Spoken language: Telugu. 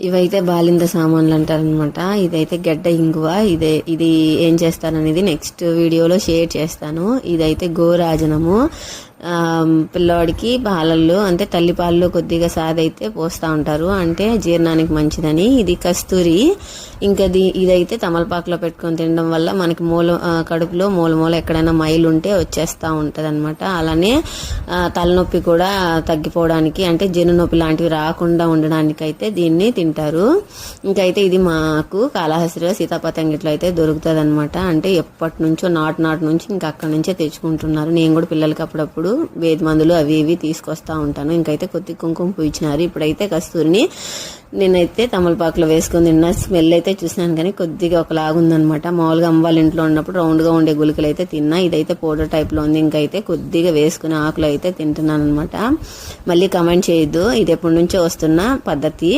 ఇవైతే బాలింద సామాన్లు అంటారనమాట ఇదైతే గడ్డ ఇంగువ. ఇదే ఇది ఏం చేస్తాననేది నెక్స్ట్ వీడియోలో షేర్ చేస్తాను. ఇదైతే గోరాజనము. పిల్లవాడికి పిల్లోడికి పాలల్లో అంటే తల్లిపాలలో కొద్దిగా సాదైతే పోస్తూ ఉంటారు. అంటే జీర్ణానికి మంచిదని. ఇది కస్తూరి. ఇంకా ది ఇదైతే తమలపాకులో పెట్టుకొని తినడం వల్ల మనకి మూల కడుపులో మూల మూల ఎక్కడైనా మైలు ఉంటే వచ్చేస్తూ ఉంటుంది అనమాట అలానే తలనొప్పి కూడా తగ్గిపోవడానికి అంటే జీర్ణ నొప్పి లాంటివి రాకుండా ఉండడానికి అయితే దీన్ని తింటారు. ఇంకైతే ఇది మాకు కాళహస్తిలో సీతాపతంగిట్లో అయితే దొరుకుతుంది అనమాట అంటే ఎప్పటి నుంచో నాటు నాటు నుంచి ఇంకా అక్కడి నుంచే తెచ్చుకుంటున్నారు. నేను కూడా పిల్లలకి అప్పుడప్పుడు అప్పుడప్పుడు వేది మందులు అవి ఇవి తీసుకొస్తా ఉంటాను. ఇంకైతే కొద్ది కుంకుమ పూయించినారు ఇప్పుడైతే కస్తూరిని నేనైతే తమలపాకులో వేసుకుని తిన్న. స్మెల్ అయితే చూసినాను కానీ కొద్దిగా ఒకలాగుందనమాట మామూలుగా అమ్మ వాళ్ళ ఇంట్లో ఉన్నప్పుడు రౌండ్గా ఉండే గుళికలు అయితే తిన్నా. ఇదైతే పౌడర్ టైప్లో ఉంది. ఇంకైతే కొద్దిగా వేసుకుని ఆకులు అయితే తింటున్నాను అనమాట మళ్ళీ కమెంట్ చేయొద్దు. ఇది ఎప్పటి నుంచో వస్తున్న పద్ధతి.